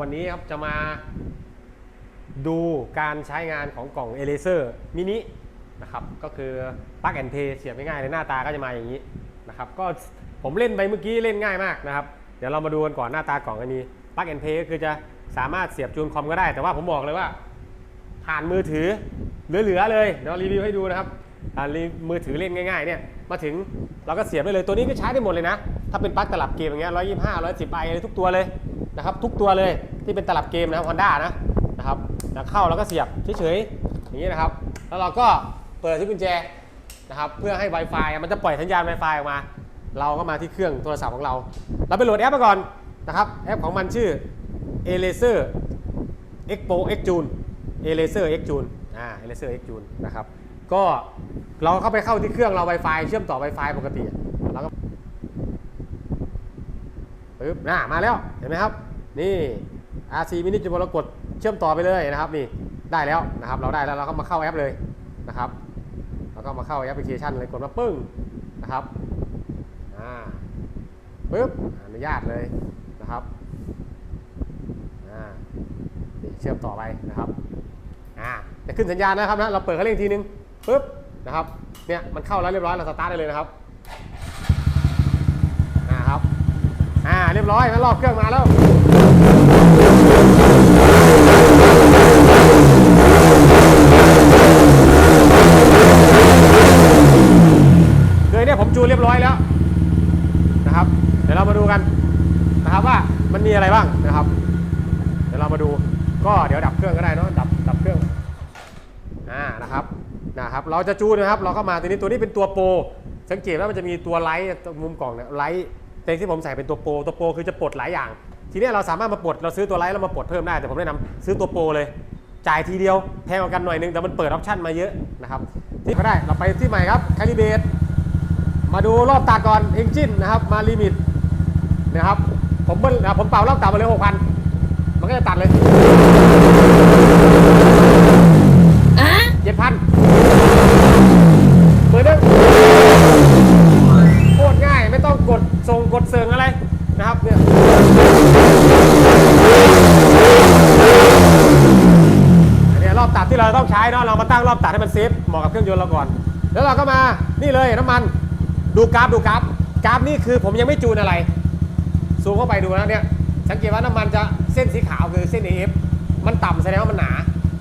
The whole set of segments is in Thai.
วันนี้ครับจะมาดูการใช้งานของกล่อง e r a s e r mini นะครับก็คือปลั๊กแอนเพย์เสียบง่ายๆเลยหน้าตาก็จะมาอย่างนี้นะครับก็ผมเล่นไปเมื่อกี้เล่นง่ายมากนะครับ เดี๋ยวเรามาดูกันก่อนหน้าตากล่องอันนี้ปลั๊กแอนเพย์ก็คือจะสามารถเสียบจูนคอมก็ได้ แต่ว่าผมบอกเลยว่า ผ่านมือถือเหลือๆเลยเดี๋ยวรีวิวให้ดูนะครับผ่านมือถือเล่นง่ายๆเนี่ยมาถึงเราก็เสียบได้เลยตัวนี้ก็ใช้ได้หมดเลยนะ ถ้าเป็นปลั๊กตลับเกมอย่างเงี้ยร้อยยี่ห้าร้อยสิบไออะไรทุกตัวเลยนะครับทุกตัวเลย ที่เป็นตลับเกมนะครับฮอนด้านะนะครับแล้วเข้าแล้วก็เสียบเฉยๆอย่างนี้นะครับ แล้วเราก็เปิดที่กุญแจนะครับเพื่อให้ Wi-Fi มันจะปล่อยสัญญาณ Wi-Fi ออกมา เราก็มาที่เครื่องโทรศัพท์ของเรา เราไปโหลดแอปมาก่อนนะครับแอปของมันชื่อ e l a s e r Expo X June e l a s e r X June อ่า e l a s e r X June นะครับก็เราเข้าไปเข้าที่เครื่องเรา Wi-Fi เชื่อมต่อ Wi-Fi ปกติอะเราก็ปึ๊บน่ามาแล้วเห็นไหมครับ นี่ RC mini จุดเรากดเชื่อมต่อไปเลยนะครับนี่ได้แล้วนะครับ เราได้แล้วเราก็มาเข้าแอปเลยนะครับเราก็มาเข้าแอปพลิเคชันเลยกดมาปึ้งนะครับอ่าปึ๊บอนุญาตเลยนะครับอ่านี่เชื่อมต่อไปนะครับอ่าจะขึ้นสัญญาณนะครับนะเราเปิดคันเร่งทีนึงปึ๊บนะครับเนี่ยมันเข้าแล้วเรียบร้อยเราสตาร์ทได้เลยนะครับอ่าครับอ่าเรียบร้อยแล้วรอบเครื่องมาแล้ว คือเนี่ยผมจูเรียบร้อยแล้วนะครับ เดี๋ยวเรามาดูกันนะครับว่ามันมีอะไรบ้างนะครับ เดี๋ยวเรามาดูก็เดี๋ยวดับเครื่องก็ได้เนาะดับดับเครื่องอ่านะครับนะครับ เราจะจูนะครับ เราก็มาตัวนี้ตัวนี้เป็นตัวโปรสังเกตว่ามันจะมีตัวไลท์มุมกล่องเนี่ยไลท์แต่ที่ผมใส่เป็นตัวโปรตัวโปรคือจะปลดหลายอย่าง ทีเนี้ยเราสามารถมาปลดเราซื้อตัวไลท์แล้วมาปลดเพิ่มได้แต่ผมแนะนำซื้อตัวโปรเลย จ่ายทีเดียวแพงกว่ากันหน่อยนึงแต่มันเปิดออปชั่นมาเยอะนะครับที่ก็ได้เราไปที่ใหม่ครับคาลิเบตมาดูรอบตัดก่อนเอนจินนะครับมาลิมิตนะครับผมเบิ้ลนะผมเป่ารอบตัดมาเลยหกพันมันก็จะตัดเลยเจ็ดพัน ที่เราต้องใช้เนาะเรามาตั้งรอบตัดให้มันเซฟเหมาะกับเครื่องยนต์เราก่อน แล้วเราก็มานี่เลยน้ำมันดูกราฟดูกราฟกราฟนี่คือผมยังไม่จูนอะไร ซูมเข้าไปดูนะเนี่ยสังเกตว่าน้ำมันจะเส้นสีขาวคือเส้น AF มันต่ำแสดงว่ามันหนา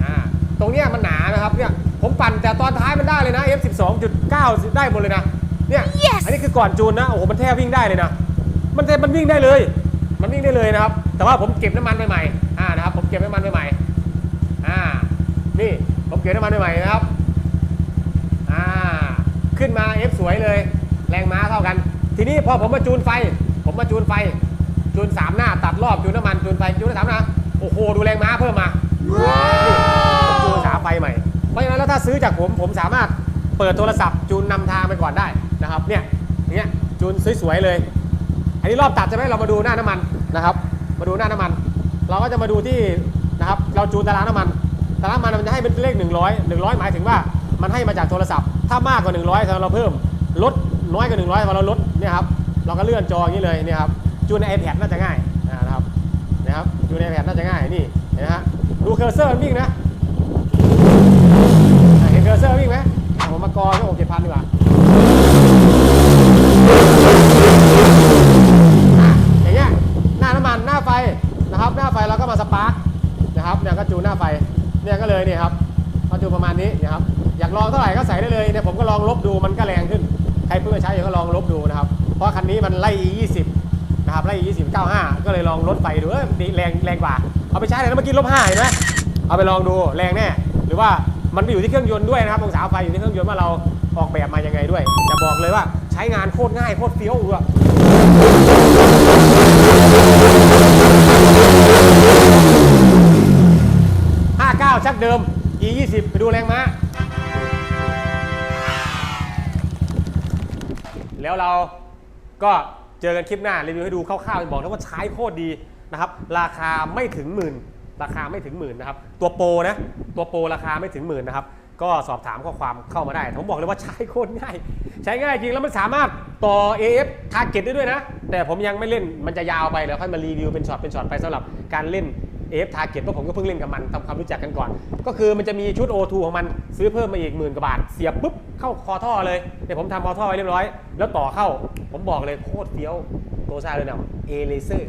อ่าตรงเนี้ยมันหนานะครับเนี่ยผมปั่นแต่ตอนท้ายมันได้เลยนะ F 12.9 ได้หมดเลยนะเนี่ย Yes อันนี้คือก่อนจูนนะโอ้โหมันแทบวิ่งได้เลยนะ มันแทบมันวิ่งได้เลย มันวิ่งได้เลยนะครับ แต่ว่าผมเก็บน้ำมันใหม่ๆอ่านะครับผมเก็บน้ำมันใหม่ๆอ่า นี่ผมเก็บน้ำมันใหม่ๆนะครับอ่าขึ้นมา F สวยเลย แรงม้าเท่ากัน ทีนี้พอผมมาจูนไฟ ผมมาจูนไฟ จูนสามหน้าตัดรอบจูนน้ำมันจูนไฟจูนได้สามหน้าโอ้โหดูแรงม้าเพิ่มมานี่ผมจูนสามไฟใหม่เพราะฉะนั้นแล้วถ้าซื้อจากผมผมสามารถเปิดโทรศัพท์จูนนำทางไปก่อนได้นะครับเนี่ยอย่างเงี้ยจูนสวยๆเลย อันนี้รอบตัดใช่ไหมเรามาดูหน้าน้ำมันนะครับ มาดูหน้าน้ำมัน เราก็จะมาดูที่นะครับ เราจูนตารางน้ำมัน ตารางมันมันจะให้เป็นเลข 100 100 หมายถึงว่ามันให้มาจากโทรศัพท์ ถ้ามากกว่า 100ถ้าเราเพิ่ม ลดน้อยกว่า 100พอเราลดเนี่ยครับ เราก็เลื่อนจออย่างนี้เลยเนี่ยครับ จูนใน iPad น่าจะง่ายนะครับ นะครับจูนใน iPad น่าจะง่าย นี่นะฮะ ดูเคอร์เซอร์มันวิ่งนะ เห็นเคอร์เซอร์วิ่งไหมผมมากอที่หกเจ็ดพันดีกว่าอะอย่างเงี้ย หน้าน้ำมัน หน้าไฟนะครับ หน้าไฟเราก็มาสปาร์กนะครับ เนี่ยก็จูนหน้าไฟ เนี่ยก็เลยเนี่ยครับก็จูประมาณนี้นะครับอยากลองเท่าไหร่ก็ใส่ได้เลยเนี่ยผมก็ลองลบดูมันก็แรงขึ้น ใครเพิ่งใช้ก็ลองลบดูนะครับ เพราะคันนี้มันไล่ E 20นะครับไล่ E 20 95 ก็เลยลองลดไฟดูเออดีแรงแรงกว่า เอาไปใช้เลยนะเมื่อกี้ลบ5เห็นไหมเอาไปลองดูแรงแน่หรือว่ามันไปอยู่ที่เครื่องยนต์ด้วยนะครับองศาไฟอยู่ที่เครื่องยนต์ว่าเราออกแบบมายังไงด้วยจะบอกเลยว่าใช้งานโคตรง่ายโคตรเฟี้ยวด้วย ชักเดิม E 20 ไปดูแรงม้า แล้วเราก็เจอกันคลิปหน้ารีวิวให้ดูคร่าวๆบอกนะว่าใช้โคตรดีนะครับ ราคาไม่ถึงหมื่น ราคาไม่ถึงหมื่นนะครับ ตัวโปรนะ ตัวโปรราคาไม่ถึงหมื่นนะครับ ก็สอบถามข้อความเข้ามาได้ ผมบอกเลยว่าใช้โคตรง่าย ใช้ง่ายจริงแล้วมันสามารถต่อ AF target ได้ด้วยนะ แต่ผมยังไม่เล่น มันจะยาวไปเดี๋ยวค่อยมารีวิวเป็นช็อตเป็นช็อตไปสำหรับการเล่น AF Target เพราะผมก็เพิ่งเล่นกับมันทำความรู้จักกันก่อน ก็คือมันจะมีชุด O2 ของมันซื้อเพิ่มมาอีกหมื่นกว่าบาท เสียบปุ๊บเข้าคอท่อเลยเดี๋ยวผมทำคอท่อไว้เรียบร้อย แล้วต่อเข้าผมบอกเลยโคตรเฟี้ยวโตซ่าเลยเนี่ย A Laser